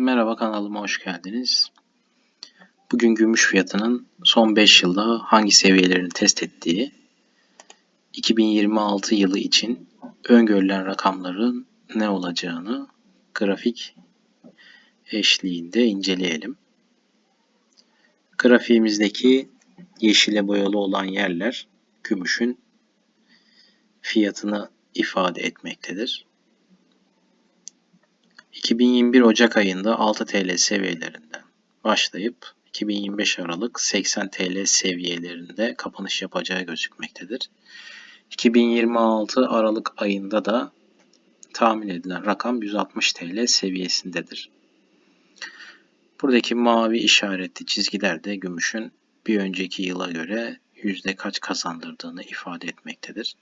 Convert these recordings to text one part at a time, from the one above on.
Merhaba kanalıma hoş geldiniz. Bugün gümüş fiyatının son 5 yılda hangi seviyelerini test ettiği, 2026 yılı için öngörülen rakamların ne olacağını grafik eşliğinde inceleyelim. Grafiğimizdeki yeşile boyalı olan yerler gümüşün fiyatını ifade etmektedir. 2021 Ocak ayında 6 TL seviyelerinden başlayıp 2025 Aralık 80 TL seviyelerinde kapanış yapacağı gözükmektedir. 2026 Aralık ayında da tahmin edilen rakam 160 TL seviyesindedir. Buradaki mavi işaretli çizgiler de gümüşün bir önceki yıla göre yüzde kaç kazandırdığını ifade etmektedir.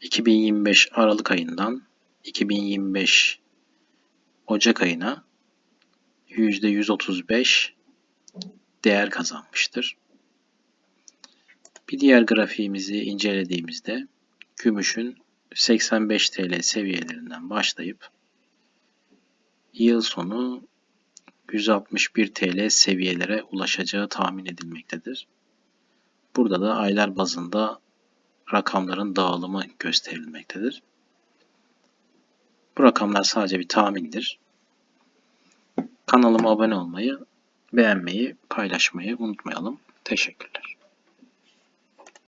2025 Aralık ayından 2025 Ocak ayına %135 değer kazanmıştır. Bir diğer grafiğimizi incelediğimizde gümüşün 85 TL seviyelerinden başlayıp yıl sonu 161 TL seviyelere ulaşacağı tahmin edilmektedir. Burada da aylar bazında rakamların dağılımı gösterilmektedir. Bu rakamlar sadece bir tahmindir. Kanalıma abone olmayı, beğenmeyi, paylaşmayı unutmayalım. Teşekkürler.